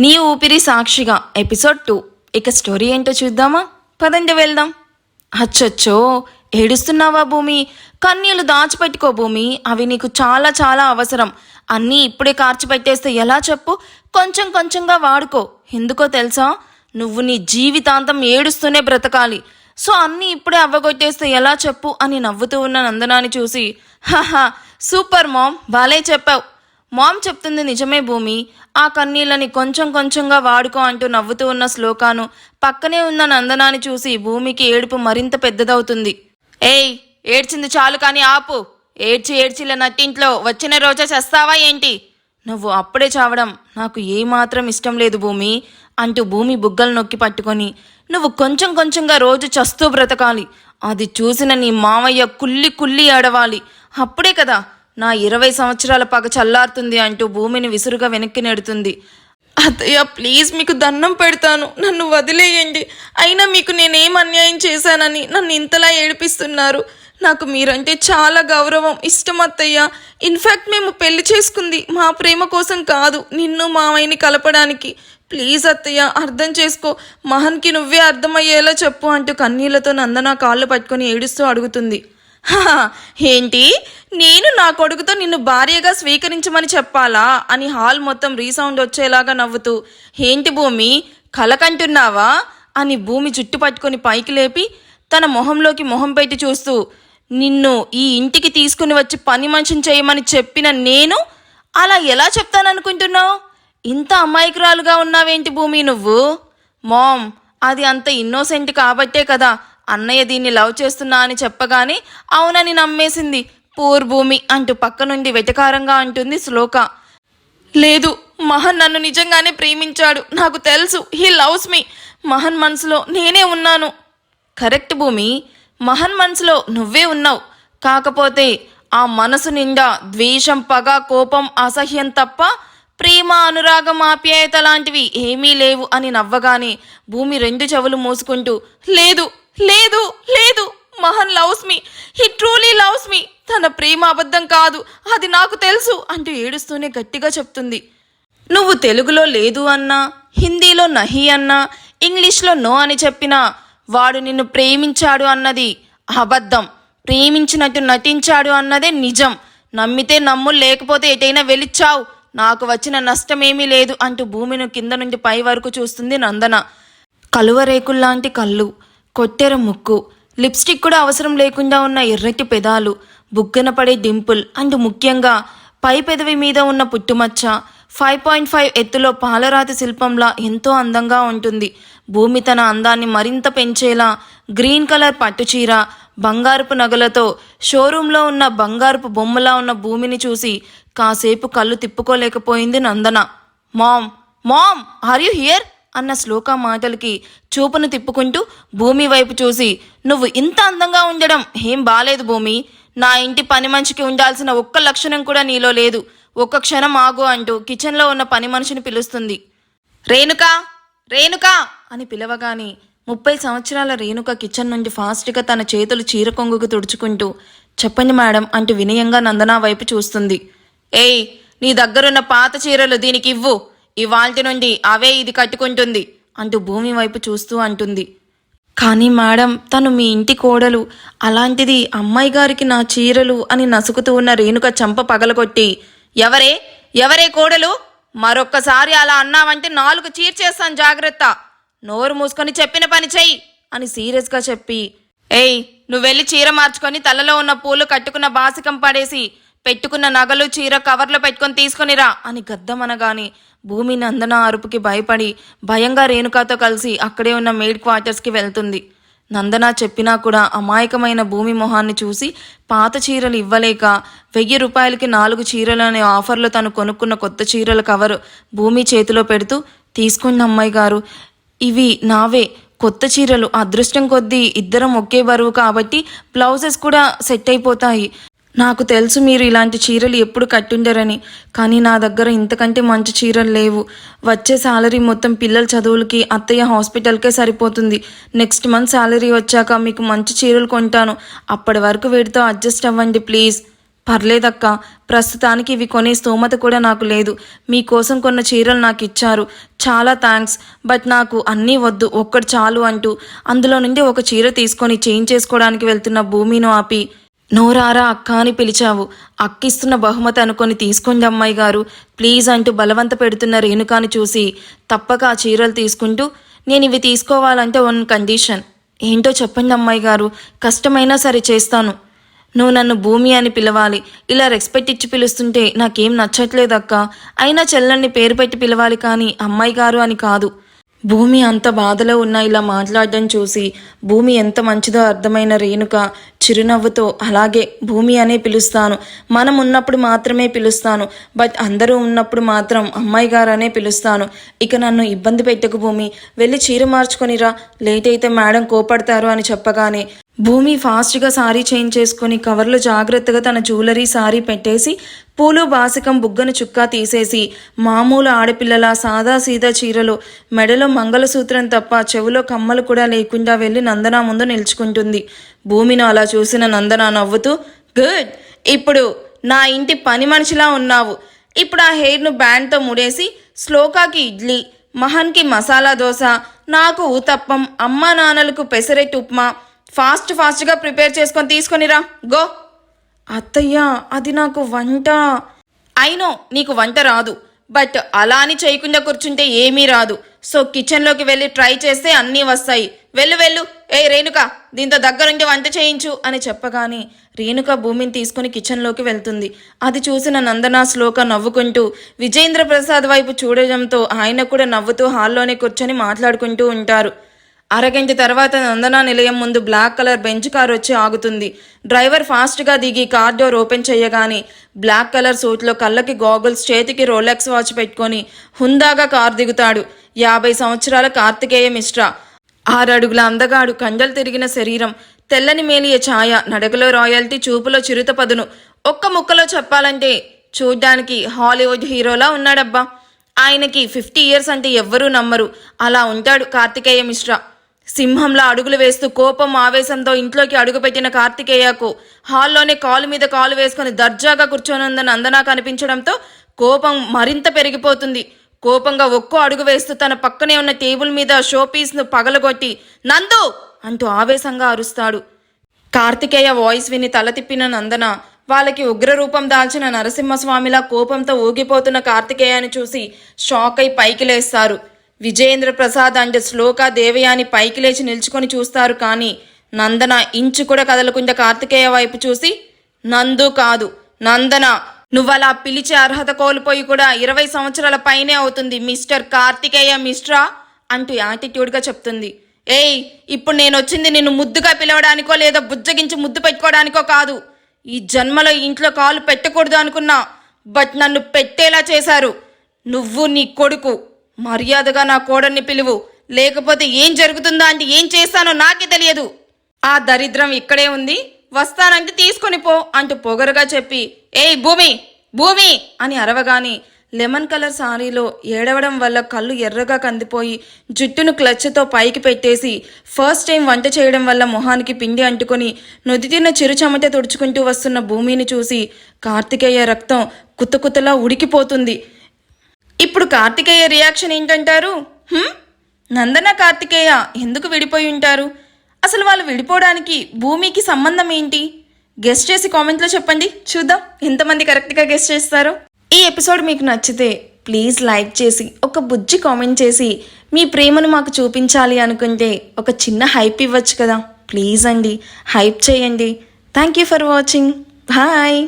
నీ ఊపిరి సాక్షిగా. ఎపిసోడ్ టూ ఇక స్టోరీ ఏంటో చూద్దామా? పదండి వెళ్దాం. అచ్చచ్చో ఏడుస్తున్నావా భూమి? కన్నీళ్ళు దాచిపెట్టుకో భూమి. అవి నీకు చాలా చాలా అవసరం. అన్నీ ఇప్పుడే కార్చిపెట్టేస్తే ఎలా చెప్పు? కొంచెం కొంచెంగా వాడుకో. ఎందుకో తెలుసా? నువ్వు నీ జీవితాంతం ఏడుస్తూనే బ్రతకాలి. సో అన్నీ ఇప్పుడే అవ్వగొట్టేస్తే ఎలా చెప్పు? అని నవ్వుతూ ఉన్న నందనాన్ని చూసి హహా సూపర్ మామ్ బాలే చెప్పావు. మామ్ చెప్తుంది నిజమే భూమి ఆ కన్నీళ్ళని కొంచెం కొంచెంగా వాడుకో అంటూ నవ్వుతూ ఉన్న శ్లోకాను పక్కనే ఉన్న నందనాన్ని చూసి భూమికి ఏడుపు మరింత పెద్దదవుతుంది. ఏయ్ ఏడ్చింది చాలు కానీ ఆపు. ఏడ్చి ఏడ్చిల నట్టింట్లో వచ్చిన రోజా చేస్తావా ఏంటి? నువ్వు అప్పుడే చావడం నాకు ఏమాత్రం ఇష్టం లేదు భూమి అంటూ భూమి బుగ్గలు నొక్కి పట్టుకొని నువ్వు కొంచెం కొంచెంగా రోజు చస్తూ బ్రతకాలి. అది చూసిన నీ మామయ్య కుల్లి కుల్లి ఏడవాలి. అప్పుడే కదా నా ఇరవై సంవత్సరాల పగ చల్లారుతుంది అంటూ భూమిని విసురుగా వెనక్కి నెడుతుంది. అత్తయ్య ప్లీజ్ మీకు దండం పెడతాను. నన్ను వదిలేయండి. అయినా మీకు నేనేం అన్యాయం చేశానని నన్ను ఇంతలా ఏడిపిస్తున్నారు. నాకు మీరంటే చాలా గౌరవం ఇష్టం అత్తయ్య. ఇన్ఫ్యాక్ట్ మేము పెళ్ళి చేసుకుంది మా ప్రేమ కోసం కాదు నిన్ను మామయ్యని కలపడానికి. ప్లీజ్ అత్తయ్య అర్థం చేసుకో. మహన్కి నువ్వే అర్థమయ్యేలా చెప్పు అంటూ కన్నీళ్ళతో నందన కాళ్ళు పట్టుకొని ఏడుస్తూ అడుగుతుంది. ఏంటి? నేను నా కొడుకుతో నిన్ను భార్యగా స్వీకరించమని చెప్పాలా? అని హాల్ మొత్తం రీసౌండ్ వచ్చేలాగా నవ్వుతూ ఏంటి భూమి? కలకంటున్నావా? అని భూమి జుట్టు పట్టుకొని పైకి లేపి తన మొహంలోకి మొహం పెట్టి చూస్తూ నిన్ను ఈ ఇంటికి తీసుకుని వచ్చి పని మనిషిని చేయమని చెప్పిన నేను? అలా ఎలా చెప్తాననుకుంటున్నావు? ఇంత అమాయకురాలుగా ఉన్నావేంటి భూమి నువ్వు? మామ్ అది అంత ఇన్నోసెంట్ కాబట్టే కదా. అన్నయ్య దీన్ని లవ్ చేస్తున్నా అని చెప్పగానే అవునని నమ్మేసింది. పూర్ భూమి అంటూ పక్క నుండి వెటకారంగా అంటుంది శ్లోక. లేదు మహన్ నన్ను నిజంగానే ప్రేమించాడు. నాకు తెలుసు హీ లవ్స్ మీ. మహన్ మనసులో నేనే ఉన్నాను. కరెక్ట్ భూమి. మహన్ మనసులో నువ్వే ఉన్నావు. కాకపోతే ఆ మనసు నిండా ద్వేషం పగ కోపం అసహ్యం తప్ప ప్రేమ అనురాగం ఆప్యాయత లాంటివి ఏమీ లేవు అని నవ్వగానే భూమి రెండు చెవులు మూసుకుంటూ లేదు లేదు లేదు. Mahan loves me. He truly loves me. తన ప్రేమ అబద్ధం కాదు. అది నాకు తెలుసు అంటూ ఏడుస్తూనే గట్టిగా చెప్తుంది. నువ్వు తెలుగులో లేదు అన్నా హిందీలో నహి అన్నా ఇంగ్లీష్లో నో అని చెప్పినా వాడు నిన్ను ప్రేమించాడు అన్నది అబద్ధం. ప్రేమించినట్టు నటించాడు అన్నదే నిజం. నమ్మితే నమ్ము లేకపోతే ఎటైనా వెళ్ళిచ్చావు. నాకు వచ్చిన నష్టమేమీ లేదు అంటూ భూమిని కింద నుండి పై వరకు చూస్తుంది నందన. కలువరేకుల్లాంటి కళ్ళు. కొట్టెర ముక్కు. లిప్స్టిక్ కూడా అవసరం లేకుండా ఉన్న ఎర్రటి పెదాలు బుగ్గన పడే డింపుల్ అండ్ ముఖ్యంగా పై పెదవి మీద ఉన్న పుట్టుమచ్చ. ఫైవ్ పాయింట్ ఫైవ్ ఎత్తులో పాలరాతి శిల్పంలా ఎంతో అందంగా ఉంటుంది. భూమి తన అందాన్ని మరింత పెంచేలా గ్రీన్ కలర్ పట్టుచీర బంగారపు నగలతో షోరూంలో ఉన్న బంగారపు బొమ్మలా ఉన్న భూమిని చూసి కాసేపు కళ్ళు తిప్పుకోలేకపోయింది Nandana. Mom mom are you here? అన్న శ్లోక మాటలకి చూపును తిప్పుకుంటూ భూమి వైపు చూసి నువ్వు ఇంత అందంగా ఉండడం ఏం బాలేదు భూమి. నా ఇంటి పని మనిషికి ఉండాల్సిన ఒక్క లక్షణం కూడా నీలో లేదు. ఒక్క క్షణం ఆగు అంటూ కిచెన్లో ఉన్న పని మనిషిని పిలుస్తుంది. రేణుకా రేణుకా అని పిలవగానే ముప్పై సంవత్సరాల రేణుక కిచెన్ నుండి ఫాస్ట్గా తన చేతులు చీర కొంగుకు తుడుచుకుంటూ చెప్పండి మేడం అంటూ వినయంగా నందన వైపు చూస్తుంది. ఏయ్ నీ దగ్గరున్న పాత చీరలు దీనికి ఇవ్వు. ఇవాల్టి నుండి అవే ఇది కట్టుకుంటుంది అంటూ భూమి వైపు చూస్తూ అంటుంది. కానీ మేడం తను మీ ఇంటి కోడలు. అలాంటిది అమ్మాయి గారికి నా చీరలు అని నసుకుతూ ఉన్న రేణుక చంప పగలగొట్టి ఎవరే? ఎవరే కోడలు? మరొక్కసారి అలా అన్నావంటే నాలుగు చీర్చేస్తాను జాగ్రత్త. నోరు మూసుకొని చెప్పిన పని చెయ్యి అని సీరియస్గా చెప్పి ఏయ్ నువ్వు వెళ్ళి చీర మార్చుకొని తలలో ఉన్న పూలు కట్టుకున్న బాసికం పడేసి పెట్టుకున్న నగలు చీర కవర్లో పెట్టుకొని తీసుకొనిరా అని గద్దమనగాని భూమి నందన అరుపుకి భయపడి భయంగా రేణుకాతో కలిసి అక్కడే ఉన్న మెయిడ్ క్వార్టర్స్కి వెళ్తుంది. నందన చెప్పినా కూడా అమాయకమైన భూమి మొహాన్ని చూసి పాత చీరలు ఇవ్వలేక వెయ్యి రూపాయలకి నాలుగు చీరలు అనే ఆఫర్లో తను కొనుక్కున్న కొత్త చీరల కవరు భూమి చేతిలో పెడుతూ తీసుకున్న అమ్మాయి గారు ఇవి నావే. కొత్త చీరలు. అదృష్టం కొద్దీ ఇద్దరం ఒకే బరువు కాబట్టి బ్లౌజెస్ కూడా సెట్ అయిపోతాయి. నాకు తెలుసు మీరు ఇలాంటి చీరలు ఎప్పుడు కట్టుండరని కానీ నా దగ్గర ఇంతకంటే మంచి చీరలు లేవు. వచ్చే శాలరీ మొత్తం పిల్లల చదువులకి అత్తయ్య హాస్పిటల్కే సరిపోతుంది. నెక్స్ట్ మంత్ శాలరీ వచ్చాక మీకు మంచి చీరలు కొంటాను. అప్పటి వరకు వీటితో అడ్జస్ట్ అవ్వండి ప్లీజ్. పర్లేదక్క ప్రస్తుతానికి ఇవి కొనే స్తోమత కూడా నాకు లేదు. మీకోసం కొన్న చీరలు నాకు ఇచ్చారు. చాలా థ్యాంక్స్ బట్ నాకు అన్నీ వద్దు ఒక్కటి చాలు అంటూ. అందులో నుండి ఒక చీర తీసుకొని చేంజ్ చేసుకోవడానికి వెళ్తున్న భూమిను ఆపి నోరారా అక్క అని పిలిచావు. అక్కిస్తున్న బహుమతి అనుకొని తీసుకోండి అమ్మాయి గారు. ప్లీజ్ అంటూ బలవంత పెడుతున్న రేణుకాని చూసి తప్పక ఆ చీరలు తీసుకుంటూ నేను ఇవి తీసుకోవాలంటే వన్ కండిషన్. ఏంటో చెప్పండి అమ్మాయి గారు. కష్టమైనా సరే చేస్తాను. నువ్వు నన్ను భూమి అని పిలవాలి. ఇలా రెస్పెక్ట్ ఇచ్చి పిలుస్తుంటే నాకేం నచ్చట్లేదక్క అయినా చెల్లెల్ని పేరు పెట్టి పిలవాలి కానీ అమ్మాయి గారు అని కాదు. భూమి అంత బాధలో ఉన్న ఇలా మాట్లాడడం చూసి భూమి ఎంత మంచిదో అర్థమైన రేణుక చిరునవ్వుతో అలాగే భూమి అనే పిలుస్తాను. మనం ఉన్నప్పుడు మాత్రమే పిలుస్తాను. బట్ అందరూ ఉన్నప్పుడు మాత్రం అమ్మాయి గారనే పిలుస్తాను. ఇక నన్ను ఇబ్బంది పెట్టకు భూమి. వెళ్ళి చీర మార్చుకొనిరా లేట్ అయితే మేడం కోపడతారు అని చెప్పగానే భూమి ఫాస్ట్గా సారీ చేంజ్ చేసుకుని కవర్లో జాగ్రత్తగా తన జ్యువెలరీ సారీ పెట్టేసి పూలు బాసికం బుగ్గను చుక్కా తీసేసి మామూలు ఆడపిల్లల సాదా సీదా చీరలు మెడలో మంగళసూత్రం తప్ప చెవిలో కమ్మలు కూడా లేకుండా వెళ్ళి నందన ముందు నిల్చుకుంటుంది. భూమిని అలా చూసిన నందన నవ్వుతూ గుడ్! ఇప్పుడు నా ఇంటి పని మనిషిలా ఉన్నావు. ఇప్పుడు ఆ హెయిర్ను బ్యాండ్తో ముడేసి శ్లోకాకి ఇడ్లీ మహన్కి మసాలా దోశ నాకు ఊతప్పం అమ్మా నాన్నలకు పెసరెట్ ఉప్మా ఫాస్ట్ ఫాస్ట్గా ప్రిపేర్ చేసుకొని తీసుకొనిరా. గో. అత్తయ్య అది నాకు వంట. అయినో నీకు వంట రాదు. బట్ అలా అని చేయకుండా కూర్చుంటే ఏమీ రాదు. సో కిచెన్లోకి వెళ్ళి ట్రై చేస్తే అన్నీ వస్తాయి. వెళ్ళు వెళ్ళు. ఏ రేణుక దీంతో దగ్గరుండి వంట చేయించు అని చెప్పగానే రేణుక భూమిని తీసుకుని కిచెన్లోకి వెళ్తుంది. అది చూసిన నందనా శ్లోక నవ్వుకుంటూ విజేంద్ర ప్రసాద్ వైపు చూడడంతో ఆయన కూడా నవ్వుతూ హాల్లోనే కూర్చొని మాట్లాడుకుంటూ ఉంటారు. అరగంట తర్వాత నందనా నిలయం ముందు బ్లాక్ కలర్ బెంచ్ కార్ వచ్చి ఆగుతుంది. డ్రైవర్ ఫాస్ట్గా దిగి కార్ డోర్ ఓపెన్ చేయగానే బ్లాక్ కలర్ సూట్లో కళ్ళకి గాగుల్స్ చేతికి రోలెక్స్ వాచ్ పెట్టుకొని హుందాగా కార్ దిగుతాడు. యాభై సంవత్సరాల కార్తికేయ మిశ్రా. ఆరడుగుల అందగాడు కండలు తిరిగిన శరీరం తెల్లని మేలియ ఛాయ నడకలో రాయల్టీ చూపులో చిరుత పదును. ఒక్క ముక్కలో చెప్పాలంటే చూడ్డానికి హాలీవుడ్ హీరోలా ఉన్నాడబ్బా. ఆయనకి ఫిఫ్టీ ఇయర్స్ అంటే ఎవ్వరూ నమ్మరు. అలా ఉంటాడు కార్తికేయ మిశ్రా. సింహంలా అడుగులు వేస్తూ కోపం ఆవేశంతో ఇంట్లోకి అడుగుపెట్టిన కార్తికేయకు హాల్లోనే కాలు మీద కాలు వేసుకుని దర్జాగా కూర్చొనుందని అందనా కనిపించడంతో కోపం మరింత పెరిగిపోతుంది. కోపంగా ఒక్కో అడుగు వేస్తూ తన పక్కనే ఉన్న టేబుల్ మీద షోపీస్ను పగలగొట్టి నందు! అంటూ ఆవేశంగా అరుస్తాడు. కార్తికేయ వాయిస్ విని తల తిప్పిన నందన వాళ్ళకి ఉగ్రరూపం దాల్చిన నరసింహస్వామిలా కోపంతో ఊగిపోతున్న కార్తికేయాన్ని చూసి షాక్ అయి పైకి లేస్తారు. విజయేంద్ర ప్రసాద్ అండ్ శ్లోక దేవయాని పైకి లేచి నిల్చుకొని చూస్తారు కానీ నందన ఇంచు కూడా కదలకుండా కార్తికేయ వైపు చూసి నందు కాదు నందన నువ్వలా పిలిచే అర్హత కోల్పోయి కూడా ఇరవై సంవత్సరాల పైనే అవుతుంది మిస్టర్ కార్తికేయ మిస్ట్రా అంటూ యాటిట్యూడ్గా చెప్తుంది. ఏయ్ ఇప్పుడు నేను వచ్చింది నిన్ను ముద్దుగా పిలవడానికో లేదా బుజ్జగించి ముద్దు పెట్టుకోవడానికో కాదు. ఈ జన్మలో ఇంట్లో కాలు పెట్టకూడదు అనుకున్నా బట్ నన్ను పెట్టేలా చేశారు. నువ్వు నీ కొడుకు. మర్యాదగా నా కోడల్ని పిలువు. లేకపోతే ఏం జరుగుతుందో అంటే ఏం చేస్తానో నాకే తెలియదు. ఆ దరిద్రం ఇక్కడే ఉంది. వస్తానంటే తీసుకొని పో అంటూ పొగరుగా చెప్పి ఏయ్ భూమి భూమి! అని అరవగాని లెమన్ కలర్ సారీలో ఏడవడం వల్ల కళ్ళు ఎర్రగా కందిపోయి జుట్టును క్లచ్తో పైకి పెట్టేసి ఫస్ట్ టైం వంట చేయడం వల్ల మొహానికి పిండి అంటుకొని నుదిటిన చిరు చెమట తుడుచుకుంటూ వస్తున్న భూమిని చూసి కార్తికేయ రక్తం కుత్తకుత్తలా ఉడికిపోతుంది. ఇప్పుడు కార్తికేయ రియాక్షన్ ఏంటంటారు? నందన కార్తికేయ ఎందుకు విడిపోయి ఉంటారు? అసలు వాళ్ళు విడిపోవడానికి భూమికి సంబంధం ఏంటి? గెస్ట్ చేసి కామెంట్లో చెప్పండి. చూద్దాం ఎంతమంది కరెక్ట్గా గెస్ట్ చేస్తారో. ఈ ఎపిసోడ్ మీకు నచ్చితే ప్లీజ్ లైక్ చేసి ఒక బుజ్జి కామెంట్ చేసి మీ ప్రేమను మాకు చూపించాలి అనుకుంటే ఒక చిన్న హైప్ ఇవ్వచ్చు కదా. ప్లీజ్ అండి హైప్ చేయండి. Thank you for watching bye